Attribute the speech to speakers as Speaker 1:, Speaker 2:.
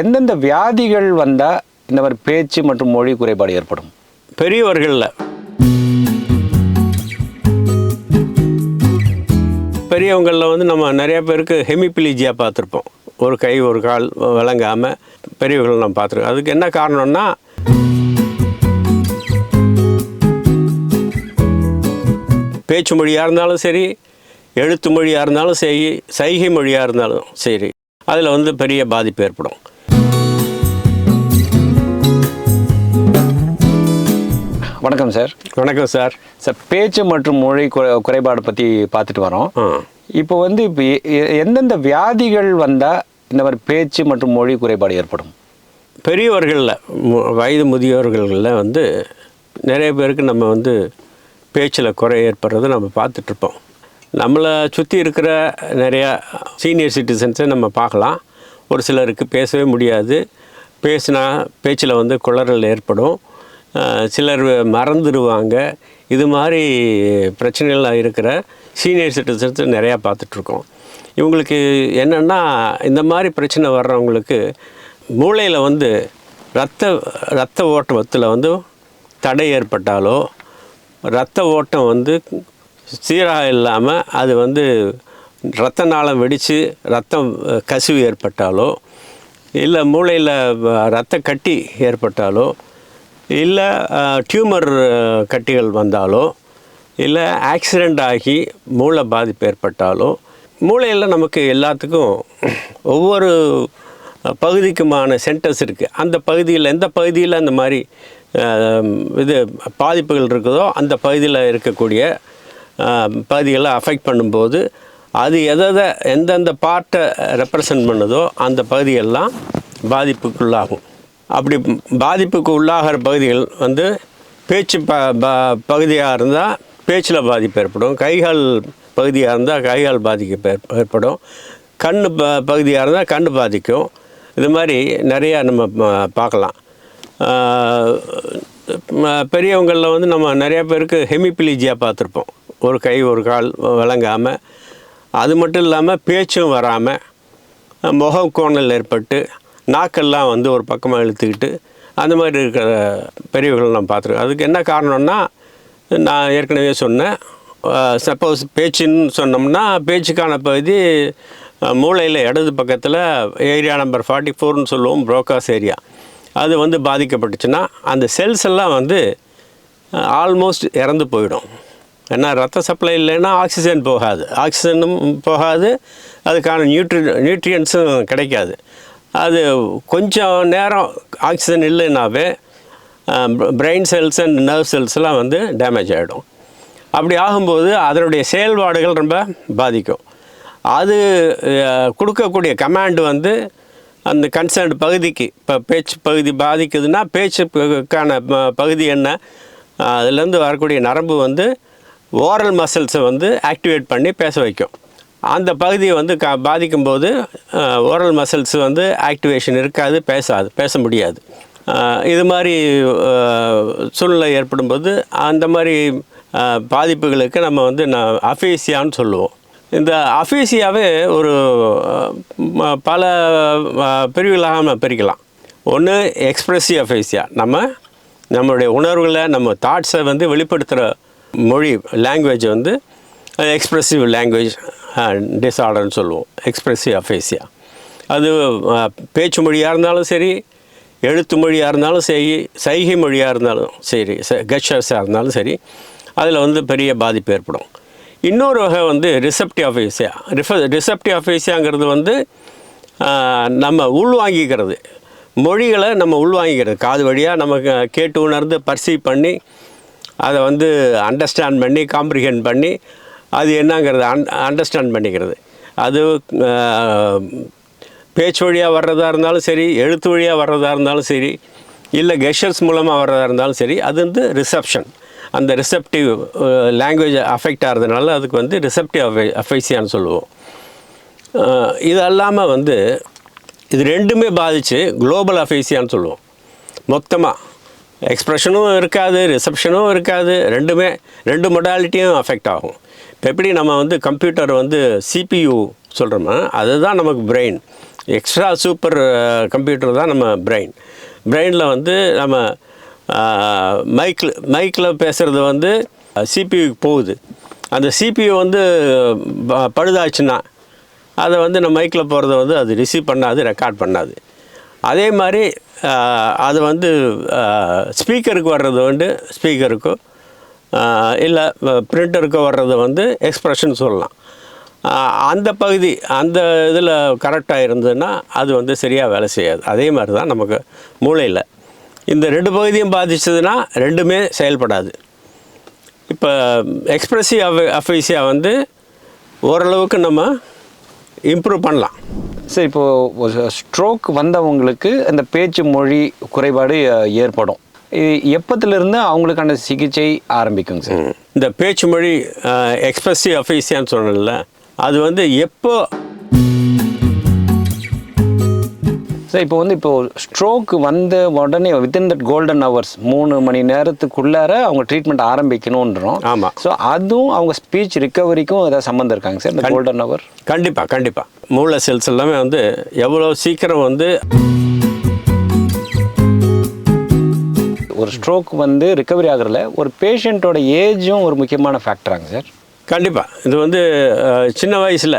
Speaker 1: எந்தெந்த வியாதிகள் வந்தால் இந்த மாதிரி பேச்சு மற்றும் மொழி குறைபாடு ஏற்படும்?
Speaker 2: பெரியவர்களில். பெரியவங்களில் வந்து நம்ம நிறையா பேருக்கு ஹெமிபிலிஜியாக பார்த்துருப்போம். ஒரு கை ஒரு கால் விளங்காமல் பெரியவர்கள் நம்ம பார்த்துருக்கோம். அதுக்கு என்ன காரணம்னா பேச்சு மொழியாக இருந்தாலும் சரி எழுத்து மொழியாக இருந்தாலும் சரி சைகை மொழியாக இருந்தாலும் சரி அதில் வந்து பெரிய பாதிப்பு ஏற்படும்.
Speaker 1: வணக்கம் சார்.
Speaker 2: வணக்கம் சார்.
Speaker 1: சார் பேச்சு மற்றும் மொழி குறை- குறைபாடு பற்றி பார்த்துட்டு வரோம். இப்போ வந்து இப்போ எந்தெந்த வியாதிகள் வந்தால் இந்த மாதிரி பேச்சு மற்றும் மொழி குறைபாடு ஏற்படும்?
Speaker 2: பெரியவர்களில் வயது முதியோர்களில் வந்து நிறைய பேருக்கு நம்ம வந்து பேச்சில் குறை ஏற்படுறதை நம்ம பார்த்துட்ருப்போம் நம்மளை சுற்றி இருக்கிற நிறையா சீனியர் சிட்டிசன்ஸை நம்ம பார்க்கலாம். ஒரு சிலருக்கு பேசவே முடியாது. பேசினா பேச்சில் வந்து குளறல் ஏற்படும். சிலர் மறந்துடுவாங்க இது மாதிரி பிரச்சனைகள் இருக்கிற சீனியர் சிட்டிசன்ஸ் நிறையா பார்த்துட்ருக்கோம். இவங்களுக்கு என்னென்னா இந்த மாதிரி பிரச்சனை வர்றவங்களுக்கு மூளையில் வந்து ரத்த ரத்த ஓட்டத்தில் வந்து தடை ஏற்பட்டாலோ ரத்த ஓட்டம் வந்து சீராக இல்லாமல் அது வந்து ரத்த நாளம் வெடித்து ரத்தம் கசிவு ஏற்பட்டாலோ இல்லை மூளையில் ரத்த கட்டி ஏற்பட்டாலோ இல்லை டியூமர் கட்டிகள் வந்தாலோ இல்லை ஆக்சிடெண்ட் ஆகி மூளை பாதிப்பு ஏற்பட்டாலோ மூளையில் நமக்கு எல்லாத்துக்கும் ஒவ்வொரு பகுதிக்குமான சென்டர்ஸ் இருக்குது அந்த பகுதியில் எந்த பகுதியில் அந்த மாதிரி இது பாதிப்புகள் இருக்குதோ அந்த பகுதியில் இருக்கக்கூடிய பகுதிகளை அஃபெக்ட் பண்ணும்போது அது எதை எந்தெந்த பார்ட்டை ரெப்ரசன்ட் பண்ணுதோ அந்த பகுதியெல்லாம் பாதிப்புக்குள்ளாகும். அப்படி பாதிப்புக்கு உள்ளாகிற பகுதிகள் வந்து பேச்சு ப ப பகுதியாக இருந்தால் பேச்சில் பாதிப்பு ஏற்படும். கைகால் பகுதியாக இருந்தால் கைகால் பாதிப்பு ஏற்படும். கண் ப பகுதியாக இருந்தால் கண் பாதிக்கும். இது மாதிரி நிறையா நம்ம பார்க்கலாம். பெரியவங்களில் வந்து நம்ம நிறையா பேருக்கு ஹெமிபிலிஜியாக பார்த்துருப்போம். ஒரு கை ஒரு கால் விளங்காமல் அது மட்டும் இல்லாமல் பேச்சும் வராமல் முகம் கோணல் ஏற்பட்டு நாக்கெல்லாம் வந்து ஒரு பக்கமாக இழுத்துக்கிட்டு அந்த மாதிரி இருக்கிற பெரியவர்கள் நான் பார்த்துருக்கேன். அதுக்கு என்ன காரணம்னா நான் ஏற்கனவே சொன்னேன். சப்போஸ் பேச்சுன்னு சொன்னோம்னா பேச்சுக்கான பகுதி மூளையில் இடது பக்கத்தில் ஏரியா நம்பர் ஃபார்ட்டி ஃபோர்னு சொல்லுவோம் புரோக்காஸ் ஏரியா. அது வந்து பாதிக்கப்பட்டுச்சுன்னா அந்த செல்ஸ் எல்லாம் வந்து ஆல்மோஸ்ட் இறந்து போயிடும். ஏன்னா ரத்த சப்ளை இல்லைன்னா ஆக்சிஜன் போகாது. ஆக்சிஜனும் போகாது. அதுக்கான நியூட்ரி நியூட்ரியன்ஸும் கிடைக்காது. அது கொஞ்சம் நேரம் ஆக்சிஜன் இல்லைன்னாவே பிரெயின் செல்ஸ் அண்ட் நர்வ் செல்ஸ்லாம் வந்து டேமேஜ் ஆகிடும் அப்படி ஆகும்போது அதனுடைய செயல்பாடுகள் ரொம்ப பாதிக்கும். அது கொடுக்கக்கூடிய கமாண்ட் வந்து அந்த கன்சர்ன்ட் பகுதிக்கு இப்போ பேச்சு பகுதி பாதிக்குதுன்னா பேச்சுக்கான பகுதி என்ன? அதுலேருந்து வரக்கூடிய நரம்பு வந்து ஓரல் மசில்ஸை வந்து ஆக்டிவேட் பண்ணி பேச வைக்கும். அந்த பகுதியை வந்து க பாதிக்கும்போது ஓரல் மசில்ஸ் வந்து ஆக்டிவேஷன் இருக்காது பேசாது பேச முடியாது. இது மாதிரி சூழ்நிலை ஏற்படும்போது அந்த மாதிரி பாதிப்புகளுக்கு நம்ம வந்து நான் அஃபீசியான்னு சொல்லுவோம். இந்த அஃபீசியாவே ஒரு பல பிரிவுகளாக நம்ம பிரிக்கலாம். ஒன்று எக்ஸ்ப்ரெஸிவ் அஃபீசியா நம்ம நம்மளுடைய உணர்வுகளை நம்ம தாட்ஸை வந்து வெளிப்படுத்துகிற மொழி லாங்குவேஜ் வந்து எக்ஸ்ப்ரெசிவ் லாங்குவேஜ் டிஸார்டர்னு சொல்லுவோம். எக்ஸ்ப்ரெசிவ் அஃபேசியா அது பேச்சு மொழியாக இருந்தாலும் சரி எழுத்து மொழியாக இருந்தாலும் சரி சைகை மொழியாக இருந்தாலும் சரி கெஸ்டர்ஸாக இருந்தாலும் சரி அதில் வந்து பெரிய பாதிப்பு ஏற்படும். இன்னொரு வகை வந்து ரிசப்டிவ் அஃபேசியா ரிஃப ரிசப்டிவ் அஃபேசியாங்கிறது வந்து நம்ம உள்வாங்கிக்கிறது. மொழிகளை நம்ம உள்வாங்கிக்கிறது. காது வழியாக நம்ம கேட்டு உணர்ந்து பர்சீவ் பண்ணி அதை வந்து அண்டர்ஸ்டாண்ட் பண்ணி காம்ப்ரிஹெண்ட் பண்ணி அது என்னங்கிறது அன் அண்டர்ஸ்டாண்ட் பண்ணிக்கிறது. அது பேச்சு வழியாக வர்றதா இருந்தாலும் சரி எழுத்து வழியாக வர்றதா இருந்தாலும் சரி இல்லை கெஷர்ஸ் மூலமாக வர்றதா இருந்தாலும் சரி அது வந்து ரிசப்ஷன் அந்த ரிசப்டிவ் லாங்குவேஜ் அஃபெக்ட் ஆகிறதுனால அதுக்கு வந்து ரிசப்டிவ் அஃபை அஃபைசியான்னு சொல்லுவோம். இது அல்லாமல் வந்து இது ரெண்டுமே பாதித்து குளோபல் அஃபைசியான்னு சொல்லுவோம். மொத்தமாக எக்ஸ்ப்ரெஷனும் இருக்காது ரிசப்ஷனும் இருக்காது ரெண்டுமே ரெண்டு மொடாலிட்டியும் அஃபெக்ட் ஆகும். இப்போ எப்படி நம்ம வந்து கம்ப்யூட்டர் வந்து சிபியு சொல்கிறோமோ அதுதான் நமக்கு பிரெயின் எக்ஸ்ட்ரா சூப்பர் கம்ப்யூட்டர் தான் நம்ம பிரெயின் பிரெயினில் வந்து நம்ம மைக்கில் மைக்கில் பேசுகிறது வந்து சிபியுக்கு போகுது. அந்த சிபியு வந்து ப- பழுதாச்சுன்னா அதை வந்து நம்ம மைக்கில் போகிறத வந்து அது ரிசீவ் பண்ணாது ரெக்கார்ட் பண்ணாது. அதே மாதிரி அது வந்து ஸ்பீக்கருக்கு வர்றது வந்து ஸ்பீக்கருக்கோ இல்லை பிரிண்டருக்கோ வர்றது வந்து எக்ஸ்ப்ரெஷன் சொல்லலாம். அந்த பகுதி அந்த இதில் கரெக்டாக இருந்ததுன்னா அது வந்து சரியாக வேலை செய்யாது. அதே மாதிரி தான் நமக்கு மூளையில். இந்த ரெண்டு பகுதியும் பாதிச்சதுன்னா ரெண்டுமே செயல்படாது. இப்போ எக்ஸ்ப்ரெசிவ் அஃபீஸியாக வந்து ஓரளவுக்கு நம்ம இம்ப்ரூவ் பண்ணலாம்.
Speaker 1: சார் இப்போ ஒரு ஸ்ட்ரோக் வந்தவங்களுக்கு அந்த பேச்சு மொழி குறைபாடு ஏற்படும். இது எப்பத்திலிருந்து அவங்களுக்கான சிகிச்சை ஆரம்பிக்குங்க சார்
Speaker 2: இந்த பேச்சு மொழி எக்ஸ்பிரசிவ் அஃபீசியான்னு சொன்னேன்ல அது வந்து எப்போ
Speaker 1: சார் இப்போ வந்து இப்போ ஸ்ட்ரோக் வந்த உடனே வித்தின் தட் கோல்டன் ஹவர்ஸ் மூணு மணி நேரத்துக்குள்ளார அவங்க ட்ரீட்மெண்ட் ஆரம்பிக்கணுன்றோம்.
Speaker 2: ஆமா.
Speaker 1: ஸோ அதுவும் அவங்க ஸ்பீச் ரிகவரிக்கும் ஏதாவது சம்மந்தம் இருக்காங்க சார் இந்த கோல்டன் ஹவர்
Speaker 2: கண்டிப்பாக கண்டிப்பாக மூளை செல்ஸ் எல்லாமே வந்து எவ்வளோ சீக்கிரம் வந்து
Speaker 1: ஒரு ஸ்ட்ரோக் வந்து ரிகவரி ஆகுறதுல ஒரு பேஷண்ட்டோட ஏஜும் ஒரு முக்கியமான ஃபேக்டராங்க சார்.
Speaker 2: கண்டிப்பாக இது வந்து சின்ன வயசில்.